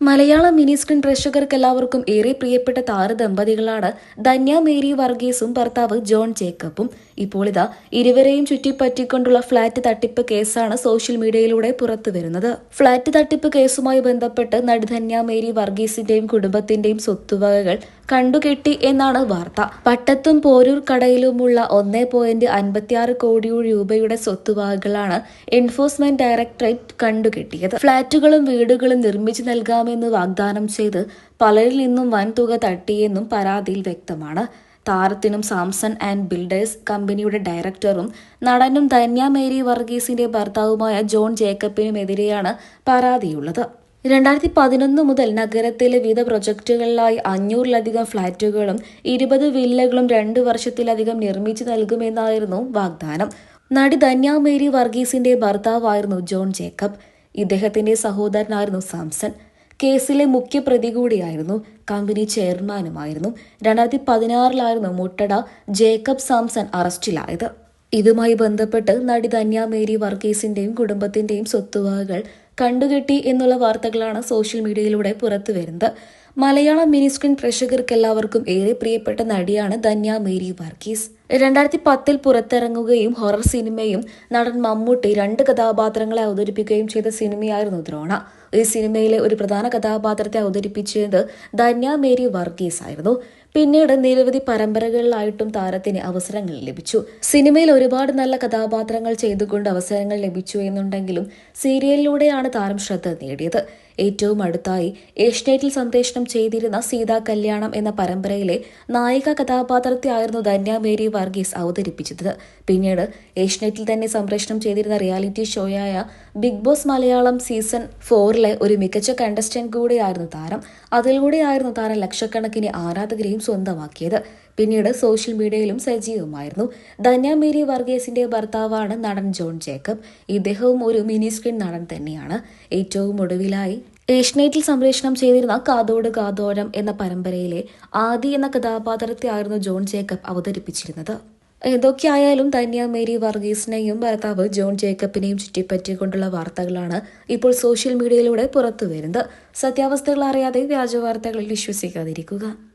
Malayalam mini screen പ്രേക്ഷകർക്ക് എല്ലാവർക്കും ഏറെ പ്രിയപ്പെട്ട താരദമ്പതികളാണ് ധന്യ മേരി വർഗീസും ഭർത്താവ് ജോൺ ജേക്കബും. ഇപ്പോൾ ഇതാ ഇരുവരെയും ചുറ്റിപ്പറ്റിക്കൊണ്ടുള്ള ഫ്ളാറ്റ് തട്ടിപ്പ് കേസാണ് സോഷ്യൽ മീഡിയയിലൂടെ പുറത്തു വരുന്നത് ഫ്ളാറ്റ് തട്ടിപ്പ് കേസുമായി ബന്ധപ്പെട്ട് നടി ധന്യ മേരി വർഗീസിന്റെയും കുടുംബത്തിന്റെയും സ്വത്തുവകകൾ കണ്ടുകെട്ടി എന്നാണ് വാർത്ത. പട്ടത്തും പോരൂർ കടയിലുമുള്ള ഒന്നേ പോയിന്റ് അൻപത്തിയാറ് കോടി രൂപയുടെ സ്വത്തുവകകളാണ് എൻഫോഴ്സ്മെന്റ് ഡയറക്ടറേറ്റ് കണ്ടുകെട്ടിയത്. ഫ്ളാറ്റുകളും വീടുകളും നിർമ്മിച്ചു നൽകാമെന്ന് വാഗ്ദാനം ചെയ്ത് പലരിൽ നിന്നും വൻതുക തട്ടിയെന്നും പരാതിയിൽ വ്യക്തമാണ്. താരത്തിനും സാംസൺ ആൻഡ് ബിൽഡേഴ്സ് കമ്പനിയുടെ ഡയറക്ടറും നടനും ധന്യ മേരി വർഗീസിന്റെ ഭർത്താവുമായ ജോൺ ജേക്കബിനുമെതിരെയാണ് പരാതിയുള്ളത്. രണ്ടായിരത്തി പതിനൊന്ന് മുതൽ നഗരത്തിലെ വിവിധ പ്രൊജക്ടുകളിലായി അഞ്ഞൂറിലധികം ഫ്ളാറ്റുകളും ഇരുപത് വില്ലകളും രണ്ടു വർഷത്തിലധികം നിർമ്മിച്ചു നൽകുമെന്നായിരുന്നു വാഗ്ദാനം. നടി ധന്യ മേരി വർഗീസിന്റെ ഭർത്താവായിരുന്നു ജോൺ ജേക്കബ്. ഇദ്ദേഹത്തിന്റെ സഹോദരനായിരുന്നു സാംസൺ. കേസിലെ മുഖ്യ പ്രതി കൂടിയായിരുന്നു കമ്പനി ചെയർമാനുമായിരുന്നു രണ്ടായിരത്തി പതിനാറിലായിരുന്നു മുട്ടട ജേക്കബ് സാംസൺ അറസ്റ്റിലായത്. ഇതുമായി ബന്ധപ്പെട്ട് നടി ധന്യ മേരി വർഗീസിന്റെയും കുടുംബത്തിന്റെയും സ്വത്തുവകകൾ കണ്ടുകെട്ടി എന്നുള്ള വാർത്തകളാണ് സോഷ്യൽ മീഡിയയിലൂടെ പുറത്തു വരുന്നത് മലയാളം മിനി സ്ക്രീൻ പ്രേക്ഷകർക്ക് എല്ലാവർക്കും ഏറെ പ്രിയപ്പെട്ട നടിയാണ് ധന്യ മേരി വർഗീസ്. രണ്ടായിരത്തി പത്തിൽ പുറത്തിറങ്ങുകയും ഹൊറർ സിനിമയും നടൻ മമ്മൂട്ടി രണ്ട് കഥാപാത്രങ്ങളെ അവതരിപ്പിക്കുകയും ചെയ്ത സിനിമയായിരുന്നു ദ്രോണ. ഈ സിനിമയിലെ ഒരു പ്രധാന കഥാപാത്രത്തെ അവതരിപ്പിച്ചത് ധന്യ മേരി വർഗീസ് ആയിരുന്നു. പിന്നീട് നിരവധി പരമ്പരകളിലായിട്ടും താരത്തിന് അവസരങ്ങൾ ലഭിച്ചു. സിനിമയിൽ ഒരുപാട് നല്ല കഥാപാത്രങ്ങൾ ചെയ്തുകൊണ്ട് അവസരങ്ങൾ ലഭിച്ചു എന്നുണ്ടെങ്കിലും സീരിയലിലൂടെയാണ് താരം ശ്രദ്ധ നേടിയത്. ഏറ്റവും അടുത്തായി ഏഷ്യനെറ്റിൽ സംപ്രേഷണം ചെയ്തിരുന്ന സീതാ കല്യാണം എന്ന പരമ്പരയിലെ നായിക കഥാപാത്രത്തെയായിരുന്നു ധന്യ മേരി വർഗീസ് അവതരിപ്പിച്ചത്. പിന്നീട് ഏഷ്യനെറ്റിൽ തന്നെ സംപ്രേഷണം ചെയ്തിരുന്ന റിയാലിറ്റി ഷോയായ ബിഗ് ബോസ് മലയാളം സീസൺ ഫോറിലെ ഒരു മികച്ച കണ്ടസ്റ്റന്റ് കൂടെയായിരുന്നു താരം. അതിലൂടെയായിരുന്നു താരം ലക്ഷക്കണക്കിന് ആരാധകരെയും സ്വന്തമാക്കിയത്. പിന്നീട് സോഷ്യൽ മീഡിയയിലും സജീവമായിരുന്നു. ധന്യ മേരി വർഗീസിന്റെ ഭർത്താവാണ് നടൻ ജോൺ ജേക്കബ്. ഇദ്ദേഹവും ഒരു മിനി സ്ക്രീൻ നടൻ തന്നെയാണ്. ഏറ്റവും ഒടുവിലായി ഏഷ്യനെറ്റിൽ സംപ്രേഷണം ചെയ്തിരുന്ന കാതോട് കാതോരം എന്ന പരമ്പരയിലെ ആദി എന്ന കഥാപാത്രത്തെ ആയിരുന്നു ജോൺ ജേക്കബ് അവതരിപ്പിച്ചിരുന്നത്. ഏതൊക്കെയായാലും ധന്യ മേരി വർഗീസിനെയും ഭർത്താവ് ജോൺ ജേക്കബിനെയും ചുറ്റിപ്പറ്റിക്കൊണ്ടുള്ള വാർത്തകളാണ് ഇപ്പോൾ സോഷ്യൽ മീഡിയയിലൂടെ പുറത്തു വരുന്നത് സത്യാവസ്ഥകൾ അറിയാതെ വ്യാജ വാർത്തകളിൽ വിശ്വസിക്കാതിരിക്കുക.